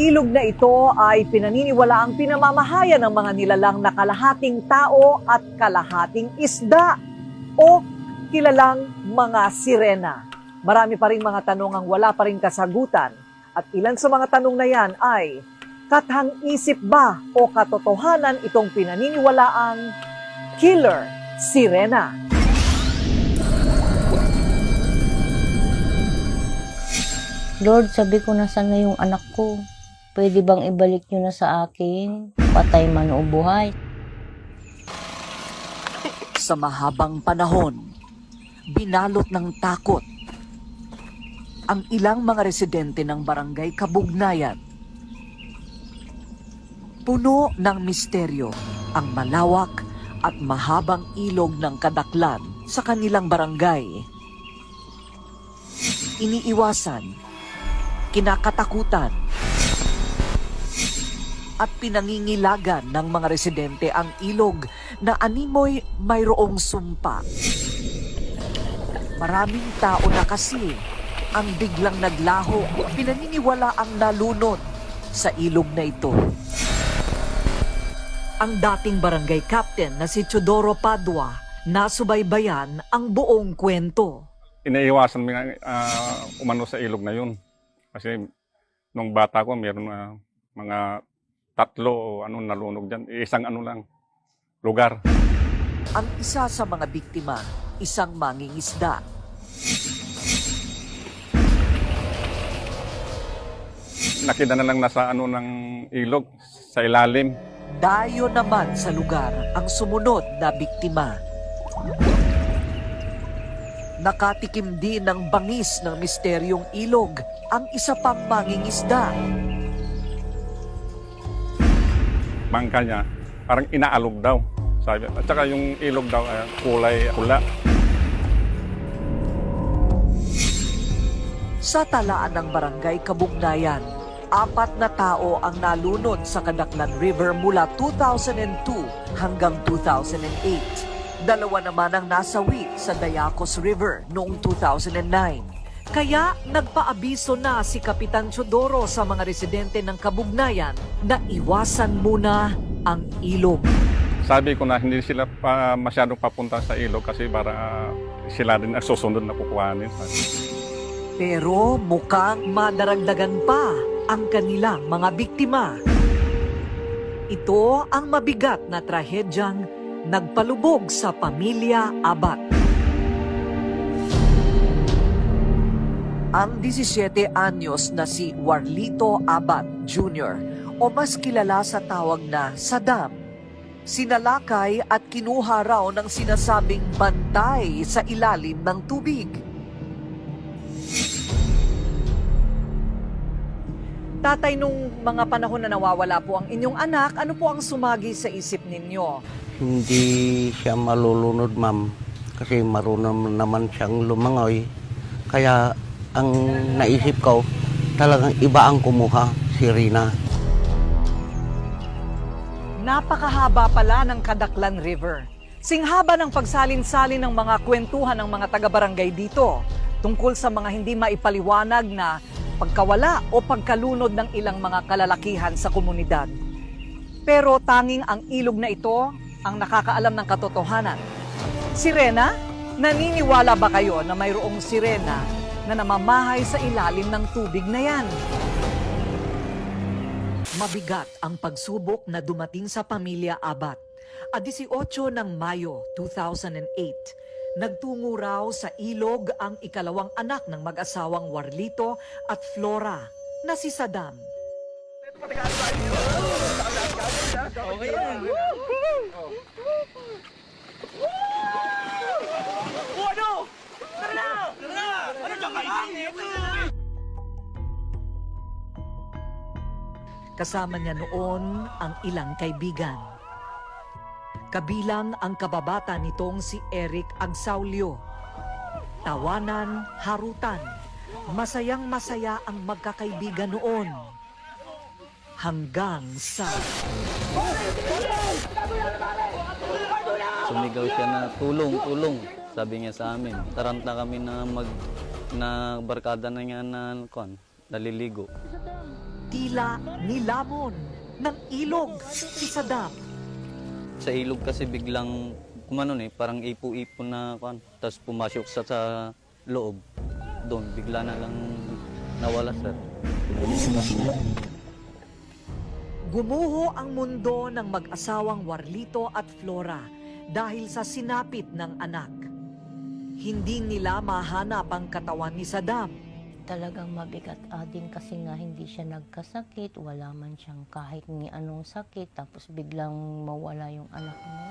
ilog na ito ay pinaniniwala ang pinamamahayan ng mga nilalang na kalahating tao at kalahating isda o kilalang mga sirena. Marami pa rin mga tanong ang wala pa rin kasagutan at ilan sa mga tanong na yan ay kathang isip ba o katotohanan itong pinaniniwalaang killer sirena. Lord, sabi ko na sana yung anak ko. Pwede bang ibalik nyo na sa akin? Patay man o buhay. Sa mahabang panahon, binalot ng takot ang ilang mga residente ng barangay Kabugnayan. Puno ng misteryo ang malawak at mahabang ilog ng kadaklan sa kanilang barangay. Iniiwasan, kinakatakutan, at pinangingilagan ng mga residente ang ilog na animoy mayroong sumpa. Maraming tao na kasi ang biglang naglaho, pinaniniwala ang nalunod sa ilog na ito. Ang dating barangay captain na si Chodoro Padua nasubaybayan ang buong kwento. Inaiwasan mo uh, umano sa ilog na yun. Kasi nung bata ko, meron na mga tatlo o ano nalunog dyan. Isang ano lang, lugar. Ang isa sa mga biktima, isang mangingisda. Nakita na lang nasa ano ng ilog, sa ilalim. Dayo naman sa lugar ang sumunod na biktima. Nakatikim din ng bangis ng misteryong ilog ang isa pang mangingisda. Bangka niya, parang inaalog daw. Sabi. At saka yung ilog daw, uh, kulay pula. Sa talaan ng barangay Kabugnayan, apat na tao ang nalunod sa Kadaklan River mula 2002 hanggang 2008. Dalawa naman ang nasawi sa Dayacos River noong 2009. Kaya nagpaabiso na si Kapitan Chodoro sa mga residente ng Kabugnayan na iwasan muna ang ilog. Sabi ko na hindi sila pa masyadong papunta sa ilog kasi para uh, sila din ang susunod na kukuhanin. Pero mukhang madaragdagan pa ang kanilang mga biktima. Ito ang mabigat na trahedyang nagpalubog sa pamilya Abat. Ang 17 anyos na si Warlito Abat Jr. o mas kilala sa tawag na Saddam, sinalakay at kinuha raw ng sinasabing bantay sa ilalim ng tubig. Tatay, nung mga panahon na nawawala po ang inyong anak, ano po ang sumagi sa isip ninyo? Hindi siya malulunod, ma'am. Kasi marunong naman siyang lumangoy. Kaya ang naisip ko, talagang iba ang kumuha, si Rina. Napakahaba pala ng Kadaklan River. Singhaba ng pagsalin-salin ng mga kwentuhan ng mga taga-barangay dito tungkol sa mga hindi maipaliwanag na pagkawala o pagkalunod ng ilang mga kalalakihan sa komunidad. Pero tanging ang ilog na ito ang nakakaalam ng katotohanan. Sirena? Naniniwala ba kayo na mayroong sirena na namamahay sa ilalim ng tubig na yan? Mabigat ang pagsubok na dumating sa pamilya Abat. A 18 ng Mayo 2008, Nagtungo raw sa ilog ang ikalawang anak ng mag-asawang Warlito at Flora na si Saddam. Kasama niya noon ang ilang kaibigan. Kabilang ang kababata nitong si Eric Agsaulio. Tawanan, harutan, masayang masaya ang magkakaibigan noon. Hanggang sa... Sumigaw siya na tulong, tulong. Sabi niya sa amin. Taranta kami na mag na barkada na niya na kon, naliligo. Tila nilamon ng ilog si Saddam. Sa ilog kasi biglang kumanon eh, parang ipo-ipo na kan. Tapos pumasok sa, sa loob. Doon, bigla na lang nawala sir. Gumuho ang mundo ng mag-asawang Warlito at Flora dahil sa sinapit ng anak. Hindi nila mahanap ang katawan ni Saddam. Talagang mabigat ading kasi nga hindi siya nagkasakit, wala man siyang kahit ni anong sakit, tapos biglang mawala yung anak mo.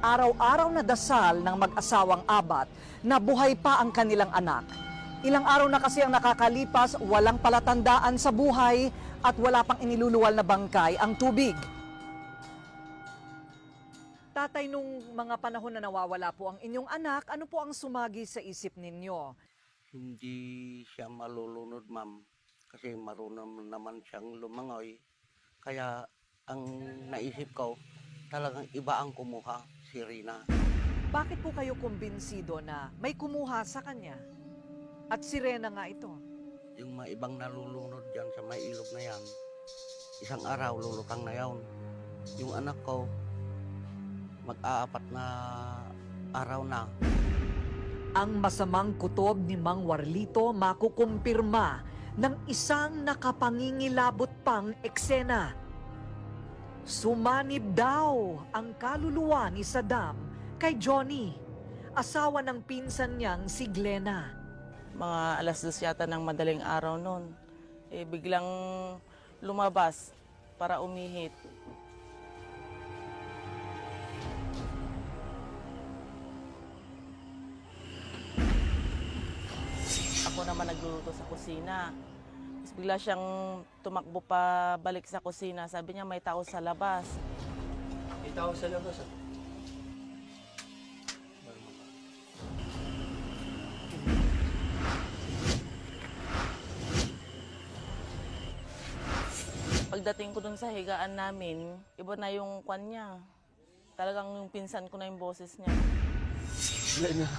Araw-araw na dasal ng mag-asawang abat na buhay pa ang kanilang anak. Ilang araw na kasi ang nakakalipas, walang palatandaan sa buhay at wala pang iniluluwal na bangkay ang tubig. Tatay, nung mga panahon na nawawala po ang inyong anak, ano po ang sumagi sa isip ninyo? Hindi siya malulunod, ma'am. Kasi marunong naman siyang lumangoy. Kaya ang naisip ko, talagang iba ang kumuha, si Rina. Bakit po kayo kumbinsido na may kumuha sa kanya? At sirena nga ito. Yung mga ibang nalulunod dyan sa may ilog na yan, isang araw lulutang na yon. Yung anak ko, mag-aapat na araw na. Ang masamang kutob ni Mang Warlito makukumpirma ng isang nakapangingilabot pang eksena. Sumanib daw ang kaluluwa ni Saddam kay Johnny, asawa ng pinsan niyang si Glenna. mga alas dos yata ng madaling araw noon. Eh, biglang lumabas para umihit. Naman nagluluto sa kusina. Tapos bigla siyang tumakbo pa balik sa kusina. Sabi niya may tao sa labas. May tao sa labas. ah. Pagdating ko dun sa higaan namin, iba na yung kwan niya. Talagang yung pinsan ko na yung boses niya. Lena,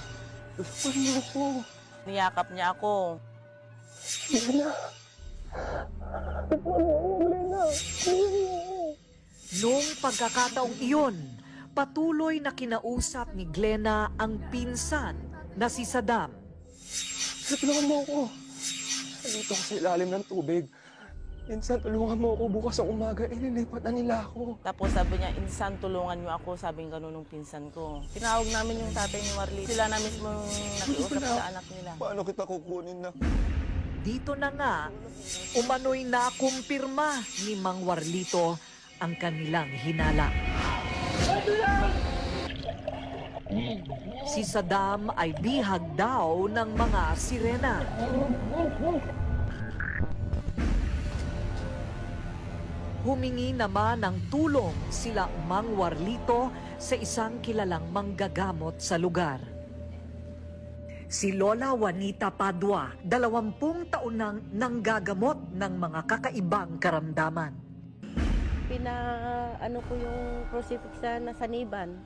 tulungan mo ako. Niyakap niya ako. Noong pagkakataong iyon, patuloy na kinausap ni Glenna ang pinsan na si Saddam. Tulungan mo ako. Nandito ako sa ilalim ng tubig. Minsan, tulungan mo ako. Bukas ang umaga, ililipat na nila ako. Tapos sabi niya, insan, tulungan niyo ako. Sabi ng ganun ng pinsan ko. Tinawag namin yung tatay ni Marley. Sila na mismo yung nakiusap sa anak nila. Paano kita kukunin na? Dito na nga, umano'y nakumpirma ni Mang Warlito ang kanilang hinala. Si Saddam ay bihag daw ng mga sirena. Humingi naman ng tulong sila Mang Warlito sa isang kilalang manggagamot sa lugar. Si Lola Juanita Padua, dalawampung taon nang nanggagamot ng mga kakaibang karamdaman. pina ano ko yung crucifix sa nasaniban.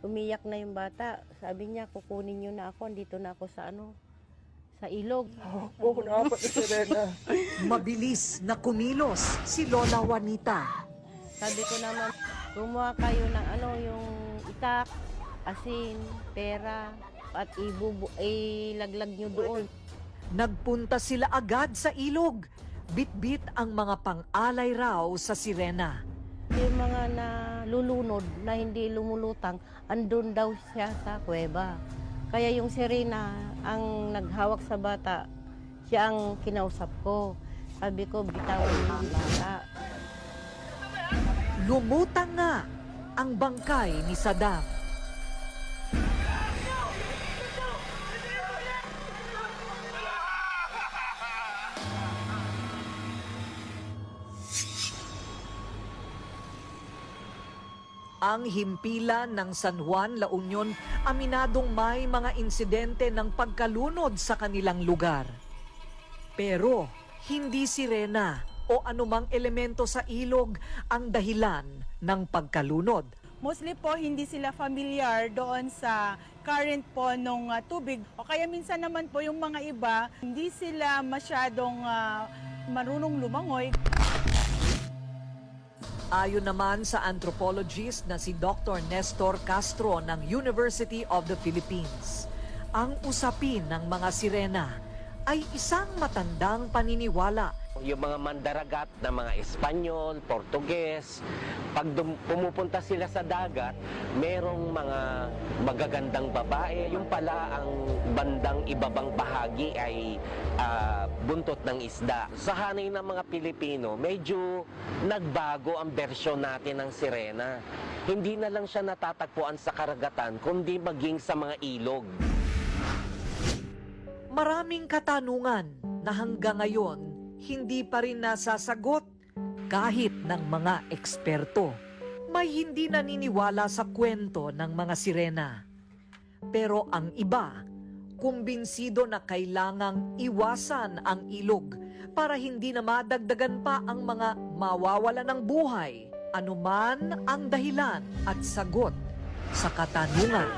Umiyak na yung bata. Sabi niya, kukunin niyo na ako. Andito na ako sa ano, sa ilog. Oo, nakapat na si Rena. Mabilis na kumilos si Lola Juanita. Sabi ko naman, gumawa kayo ng ano, yung itak, asin, pera, at ibubu ilaglag niyo doon. Nagpunta sila agad sa ilog. Bitbit ang mga pang-alay raw sa sirena. Yung mga nalulunod na hindi lumulutang, andun daw siya sa kuweba. Kaya yung sirena ang naghawak sa bata, siya ang kinausap ko. Sabi ko, bitawan mo ang bata. Lumutang nga ang bangkay ni Saddam. Ang himpilan ng San Juan, La Union, aminadong may mga insidente ng pagkalunod sa kanilang lugar. Pero hindi sirena o anumang elemento sa ilog ang dahilan ng pagkalunod. Mostly po hindi sila familiar doon sa current po nung ah, tubig o kaya minsan naman po yung mga iba hindi sila masyadong ah, marunong lumangoy. Ayon naman sa anthropologist na si Dr. Nestor Castro ng University of the Philippines, ang usapin ng mga sirena ay isang matandang paniniwala Yung mga mandaragat na mga Espanyol, Portuges, pag pumupunta sila sa dagat, merong mga magagandang babae. Yung pala ang bandang ibabang bahagi ay ah, buntot ng isda. Sa hanay ng mga Pilipino, medyo nagbago ang bersyon natin ng sirena. Hindi na lang siya natatagpuan sa karagatan, kundi maging sa mga ilog. Maraming katanungan na hanggang ngayon hindi pa rin nasasagot kahit ng mga eksperto. May hindi naniniwala sa kwento ng mga sirena. Pero ang iba, kumbinsido na kailangang iwasan ang ilog para hindi na madagdagan pa ang mga mawawala ng buhay, anuman ang dahilan at sagot sa katanungan.